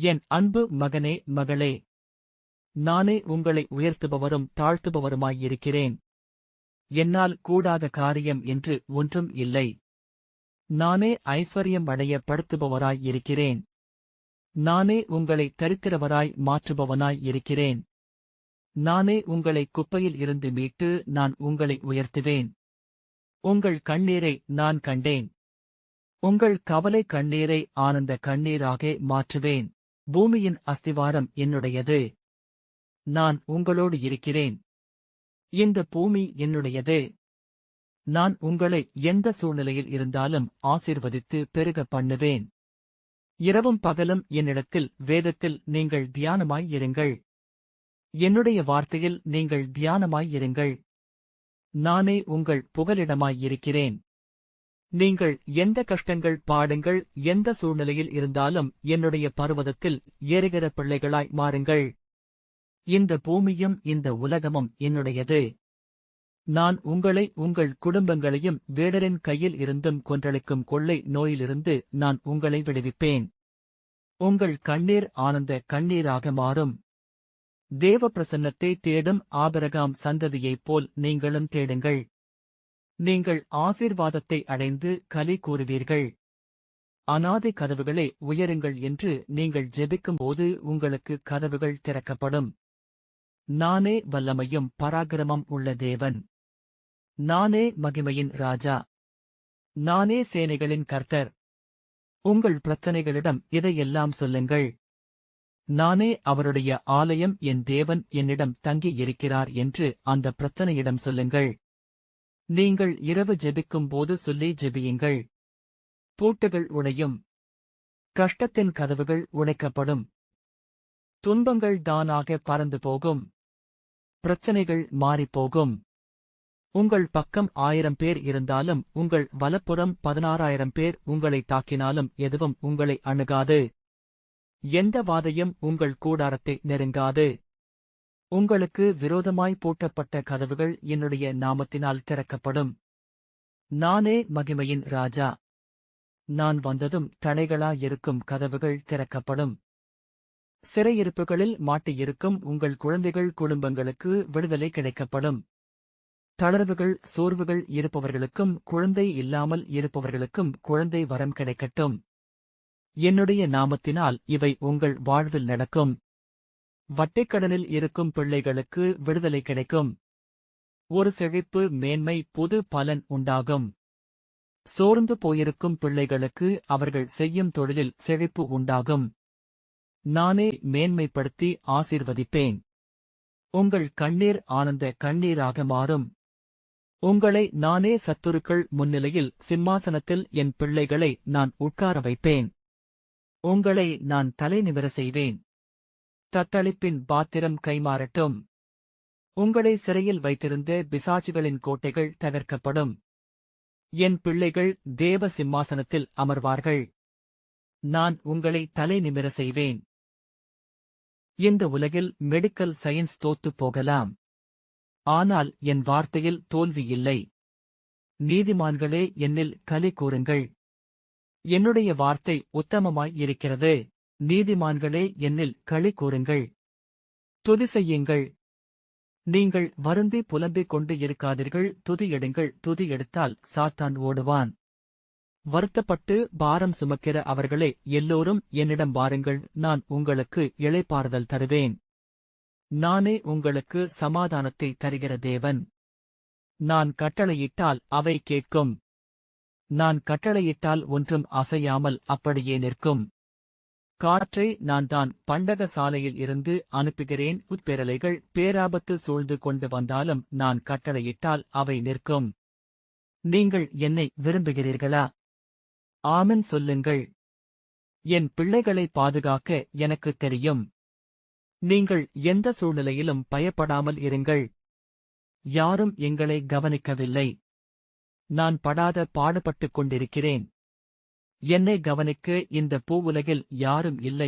என் அன்பு மகனே மகளே. நானே உங்களை உயர்த்துபவரும் தாழ்த்துபவருமாயிருக்கிறேன். என்னால் கூடாத காரியம் என்று ஒன்றும் இல்லை. நானே ஐஸ்வர்யம் அடைய படுத்துபவராயிருக்கிறேன். நானே உங்களை தருக்கிறவராய் மாற்றுபவனாய் இருக்கிறேன் நானே உங்களை குப்பையில் இருந்து மீட்டு நான் உங்களை உயர்த்துவேன். உங்கள் கண்ணீரை நான் கண்டேன். உங்கள் கவலை கண்ணீரை ஆனந்த கண்ணீராக மாற்றுவேன். பூமியின் அஸ்திவாரம் என்னுடையது. நான் உங்களோடு இருக்கிறேன். இந்த பூமி என்னுடையது. நான் உங்களை எந்த சூழ்நிலையில் இருந்தாலும் ஆசிர்வதித்து பெருக பண்ணுவேன். இரவும் பகலும் என்னிடத்தில் வேதத்தில் நீங்கள் தியானமாய் இருங்கள். என்னுடைய வார்த்தையில் நீங்கள் தியானமாய் இருங்கள். நானே உங்கள் புகலிடமாய் இருக்கிறேன். நீங்கள் எந்த கஷ்டங்கள் பாடுங்கள் எந்த சூழ்நிலையில் இருந்தாலும் என்னுடைய பருவதத்தில் ஏறுகிற பிள்ளைகளாய் மாறுங்கள். இந்த பூமியும் இந்த உலகமும் என்னுடையது. நான் உங்களை உங்கள் குடும்பங்களையும் வேடரின் கையில் இருந்தும் கொன்றளிக்கும் கொள்ளை நோயிலிருந்து நான் உங்களை விடுவிப்பேன். உங்கள் கண்ணீர் ஆனந்த கண்ணீராக மாறும். தேவ பிரசன்னத்தை தேடும் ஆபரகாம் சந்ததியைப் போல் நீங்களும் தேடுங்கள். நீங்கள் ஆசீர்வாதத்தை அடைந்து கலி கூறுவீர்கள். அநாதை கதவுகளை உயருங்கள் என்று நீங்கள் ஜெபிக்கும்போது உங்களுக்கு கதவுகள் திறக்கப்படும். நானே வல்லமையும் பராக்கிரமம் உள்ள தேவன். நானே மகிமையின் ராஜா. நானே சேனைகளின் கர்த்தர். உங்கள் பிரச்சனைகளிடம் இதையெல்லாம் சொல்லுங்கள். நானே அவருடைய ஆலயம் என் தேவன் என்னிடம் தங்கி இருக்கிறார் என்று அந்த பிரச்சனையிடம் சொல்லுங்கள். நீங்கள் இரவு ஜெபிக்கும் போது சொல்லி ஜெபியுங்கள். பூட்டுகள் உழையும் கஷ்டத்தின் கதவுகள் உழைக்கப்படும் துன்பங்கள் தானாக பறந்து போகும். பிரச்சனைகள் மாறிப்போகும் உங்கள் பக்கம் ஆயிரம் பேர் இருந்தாலும் உங்கள் வலப்புறம் பதினாறாயிரம் பேர் உங்களை தாக்கினாலும் எதுவும் உங்களை அணுகாது. எந்த வாதையும் உங்கள் கூடாரத்தை நெருங்காது. உங்களுக்கு விரோதமாய் பூட்டப்பட்ட கதவுகள் என்னுடைய நாமத்தினால் திறக்கப்படும். நானே மகிமையின் ராஜா. நான் வந்ததும் தடைகளாயிருக்கும் கதவுகள் திறக்கப்படும். சிறையிருப்புகளில் மாட்டியிருக்கும் உங்கள் குழந்தைகள் குடும்பங்களுக்கு விடுதலை கிடைக்கப்படும். தளர்வுகள் சோர்வுகள் இருப்பவர்களுக்கும் குழந்தை இல்லாமல் இருப்பவர்களுக்கும் குழந்தை வரம் கிடைக்கட்டும். என்னுடைய நாமத்தினால் இவை உங்கள் வாழ்வில் நடக்கும். வட்டிக்கடனில் இருக்கும் பிள்ளைகளுக்கு விடுதலை கிடைக்கும். ஒரு செழிப்பு மேன்மை புது பலன் உண்டாகும். சோர்ந்து போயிருக்கும் பிள்ளைகளுக்கு அவர்கள் செய்யும் தொழிலில் செழிப்பு உண்டாகும். நானே மேன்மைப்படுத்தி ஆசீர்வதிப்பேன். உங்கள் கண்ணீர் ஆனந்த கண்ணீராக மாறும். உங்களை நானே சத்துருக்கள் முன்னிலையில் சிம்மாசனத்தில் என் பிள்ளைகளை நான் உட்கார வைப்பேன். உங்களை நான் தலைநிமிர செய்வேன். தத்தளிப்பின் பாத்திரம் கைமாறட்டும். உங்களை சிறையில் வைத்திருந்த பிசாச்சுகளின் கோட்டைகள் தகர்க்கப்படும். என் பிள்ளைகள் தேவ சிம்மாசனத்தில் அமர்வார்கள். நான் உங்களை தலை நிமிர செய்வேன். இந்த உலகில் மெடிக்கல் சயின்ஸ் தோத்துப் போகலாம். ஆனால் என் வார்த்தையில் தோல்வி இல்லை. நீதிமான்களே என்னில் கலி கூறுங்கள். என்னுடைய வார்த்தை உத்தமமாய் இருக்கிறது. நீதிமான்களே என்னில் களி கூறுங்கள். துதி செய்யுங்கள். நீங்கள் வருந்தி புலம்பிக் கொண்டு இருக்காதீர்கள். துதி எடுங்கள். துதி எடுத்தால் சாத்தான் ஓடுவான். வருத்தப்பட்டு பாரம் சுமக்கிற அவர்களே எல்லோரும் என்னிடம் வாருங்கள். நான் உங்களுக்கு இளைப்பாறுதல் தருவேன். நானே உங்களுக்கு சமாதானத்தை தருகிற தேவன். நான் கட்டளையிட்டால் அவை கேட்கும். நான் கட்டளையிட்டால் ஒன்றும் அசையாமல் அப்படியே நிற்கும். காற்றை நான் தான் பண்டக சாலையில் இருந்து அனுப்புகிறேன். உட்பேரலைகள் பேராபத்து சூழ்ந்து கொண்டு வந்தாலும் நான் கட்டளையிட்டால் அவை நிற்கும். நீங்கள் என்னை விரும்புகிறீர்களா? ஆமன் சொல்லுங்கள். என் பிள்ளைகளை பாதுகாக்க எனக்கு தெரியும். நீங்கள் எந்த சூழ்நிலையிலும் பயப்படாமல் இருங்கள். யாரும் எங்களை கவனிக்கவில்லை. நான் படாத பாடுபட்டுக் கொண்டிருக்கிறேன். என்னை கவனிக்க இந்த பூவுலகில் யாரும் இல்லை.